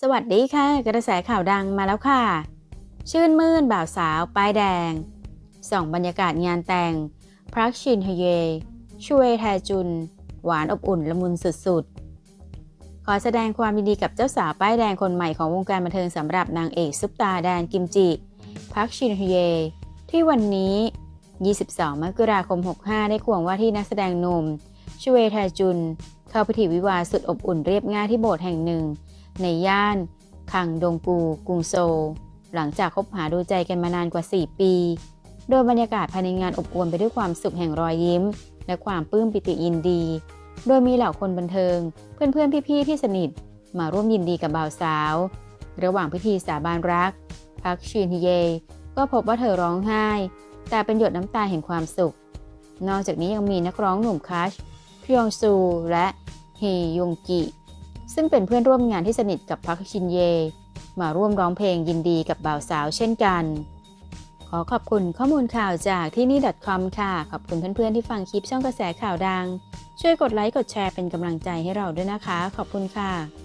สวัสดีค่ะ กระแสข่าวดังมาแล้วค่ะ ชื่นมื่นบ่าวสาว ป้ายแดง ส่องบรรยากาศงานแต่ง พรักชินฮเย ช่วยแทจุน หวานอบอุ่นละมุนสุดๆ ขอแสดงความยินดีกับเจ้าสาวป้ายแดงคนใหม่ของวงการบันเทิงสำหรับนางเอกซุปตาแดนกิมจิ พักชินฮเย ที่วันนี้ 22 มกราคม 65 ได้ควงว่าที่นักแสดงหนุ่มชเวแทจุน เข้าพิธีวิวาสุดอบอุ่นเรียบง่ายที่โบสถ์แห่งหนึ่ง ในย่านคังดงกูกรุงโซลหลังจากคบหาดูใจกันมานานกว่า 4 ปี โดยบรรยากาศภายในงานอบอวลไปด้วยความสุขแห่งรอยยิ้ม และความปลื้มปิติยินดี โดยมีเหล่าคนบันเทิง เพื่อนๆ พี่ๆ ที่สนิท มาร่วมยินดีกับบ่าวสาว ระหว่างพิธีสาบานรัก พักชินฮเย ก็พบว่าเธอร้องไห้ แต่เป็นหยดน้ำตาแห่งความสุข นอกจากนี้ยังมีนักร้องหนุ่มคัชพยองซูและเฮยงกิ ซึ่งเป็นเพื่อนร่วมงานที่สนิทกับพักชินเย มาร่วมร้องเพลงยินดีกับบ่าวสาวเช่นกัน ขอขอบคุณข้อมูลข่าวจากที่นี่ .com ค่ะ ขอบคุณเพื่อนๆที่ฟังคลิปช่องกระแสข่าวดัง ช่วยกดไลค์กดแชร์เป็นกำลังใจให้เราด้วยนะคะ ขอบคุณค่ะ